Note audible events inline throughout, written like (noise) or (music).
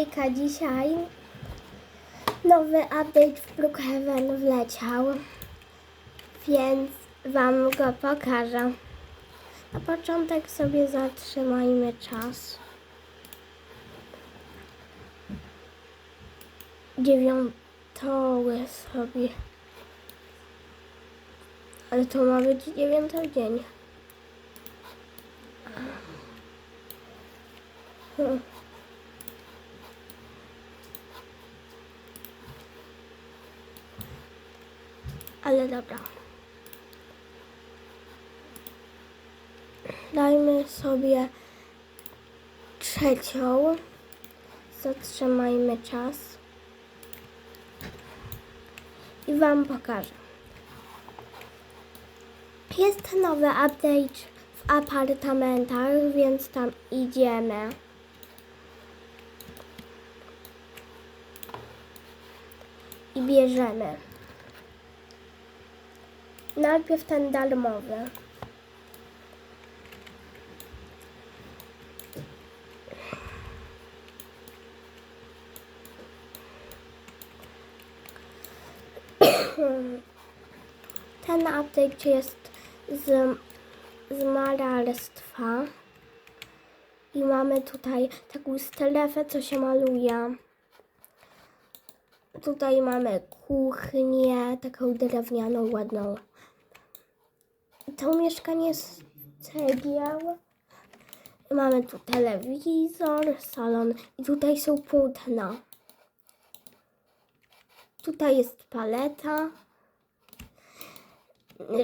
Hejka, dzisiaj nowy update w Brookhaven wleciał, więc Wam go pokażę. Na początek sobie zatrzymajmy czas. Dziewiątoły sobie. Ale to ma być dziewiąty dzień. Hmm. Ale dobra. Dajmy sobie trzecią. Zatrzymajmy czas. I Wam pokażę. Jest nowy update w apartamentach, więc tam idziemy. I bierzemy. Najpierw ten darmowy. (coughs) Ten update jest z, z malarstwa. I mamy tutaj taką strefę, co się maluje. Tutaj mamy kuchnię, taką drewnianą, ładną. To mieszkanie z cegieł. Mamy tu telewizor, salon i tutaj są płótna. Tutaj jest paleta,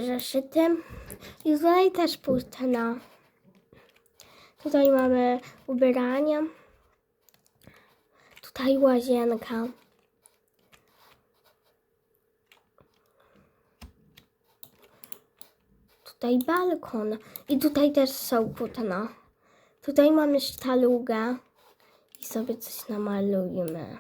zeszyty i tutaj też płótna. Tutaj mamy ubierania. Tutaj łazienka. Tutaj balkon. I tutaj też są płótna. Tutaj mamy sztalugę. I sobie coś namalujemy.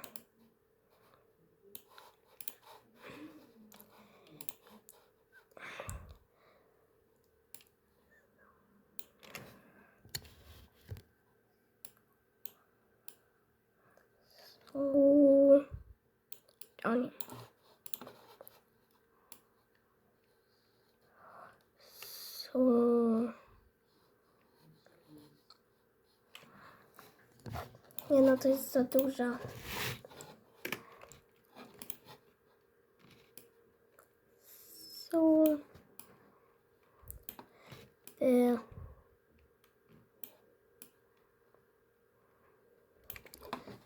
Uuu. O nie. Są... Nie no, to jest za dużo. Są... Y...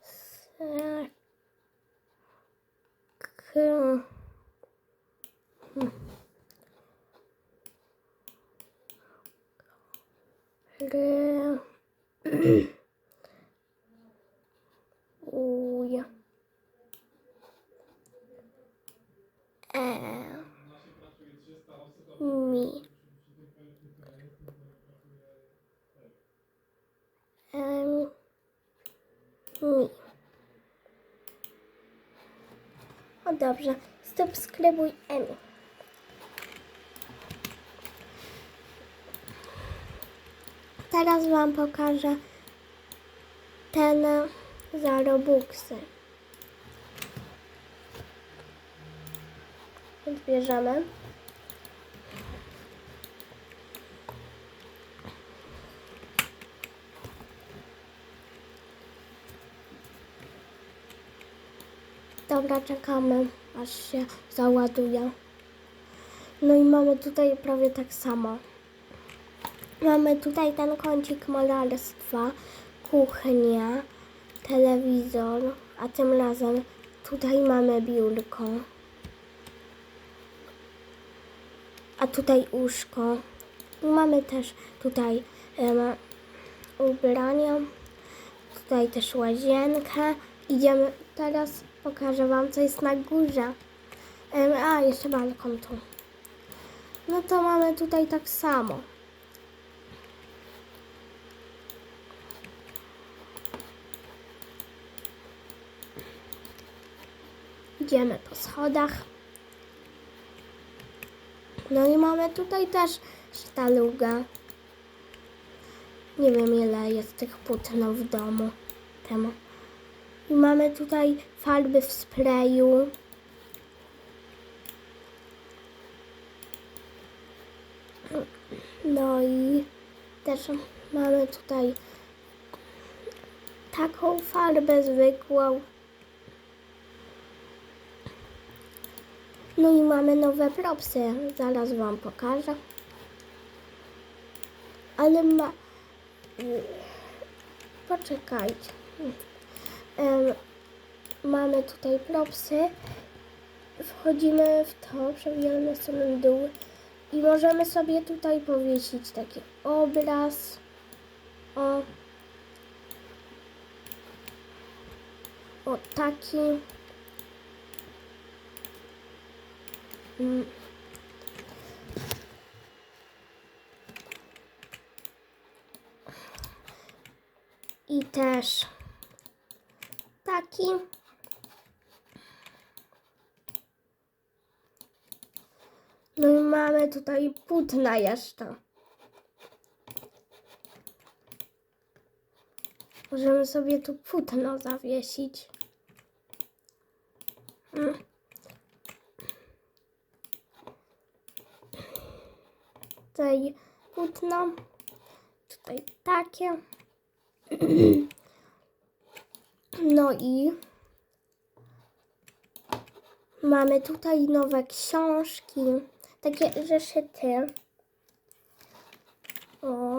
Se... K... (clears throat) Mi. O dobrze. Subskrybuj Emi. Teraz Wam pokażę ten za Robuxy. Odbierzemy. Dobra, czekamy aż się załaduje. No i mamy tutaj prawie tak samo. Mamy tutaj ten kącik malarstwa, kuchnię, telewizor, a tym razem tutaj mamy biurko. A tutaj łóżko. I Mamy też tutaj em, ubrania, tutaj też łazienkę. Idziemy, teraz pokażę Wam, co jest na górze. A, jeszcze balkon tu. No to mamy tutaj tak samo. Idziemy po schodach. No i mamy tutaj też sztalugę. Nie wiem ile jest tych płótno w domu temu. I mamy tutaj farby w sprayu. No i też mamy tutaj taką farbę zwykłą. No i mamy nowe propsy. Zaraz Wam pokażę. Ale ma... Poczekajcie. Mamy tutaj propsy. Wchodzimy w to, przewijamy stronę dół i możemy sobie tutaj powiesić taki obraz. O. O taki. Mm. I też taki. No i mamy tutaj płótna jeszcze. Możemy sobie tu płótno zawiesić. Mm. Tutaj płótno. Tutaj takie. (clears throat) No i mamy tutaj nowe książki, takie zeszyty. O.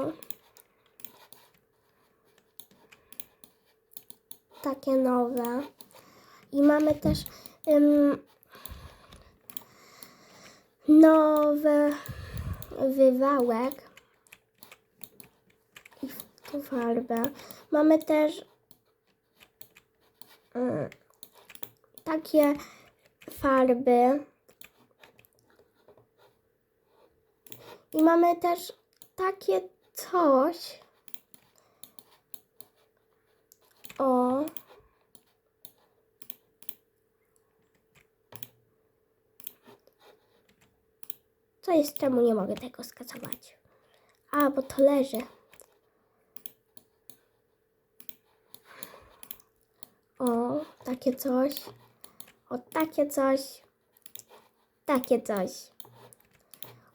Takie nowe. I mamy też ym, nowy wywałek i tą farbę. Mamy też takie farby. I mamy też takie coś. O. Co jest, czemu nie mogę tego skasować? A, bo to leży. O, takie coś. O, takie coś. Takie coś.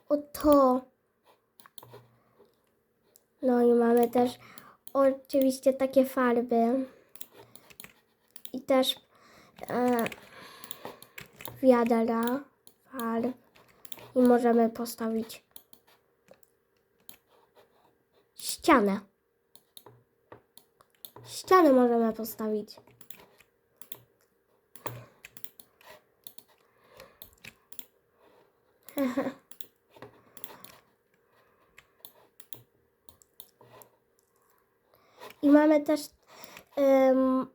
O to. No i mamy też oczywiście takie farby. I też e, wiadra farb. I możemy postawić ścianę. Ścianę możemy postawić. I mamy też em,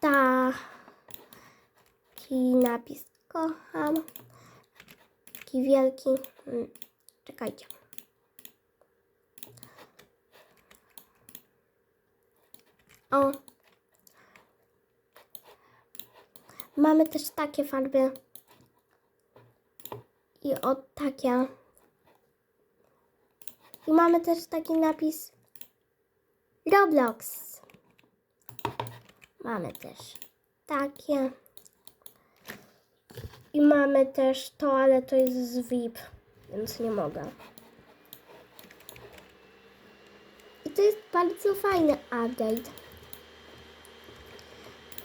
taki napis kocham. Taki wielki. Mm, Czekajcie. O. Mamy też takie farby. I o takie. I mamy też taki napis Roblox. Mamy też takie. I mamy też to, ale to jest z VIP, więc nie mogę. I to jest bardzo fajny update.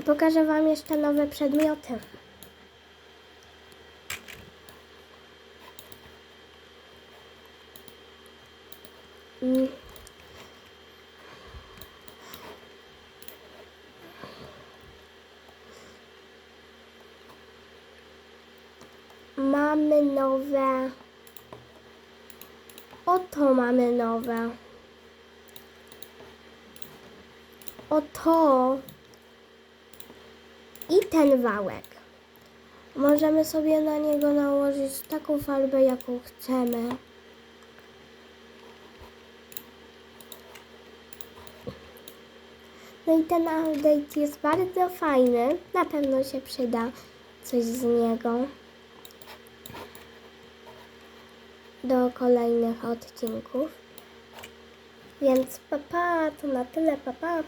Pokażę Wam jeszcze nowe przedmioty. Mamy nowe. Oto mamy nowe. Oto. I ten wałek. Możemy sobie na niego nałożyć taką farbę, jaką chcemy. No i ten update jest bardzo fajny. Na pewno się przyda coś z niego do kolejnych odcinków. Więc papa, to na tyle, papa.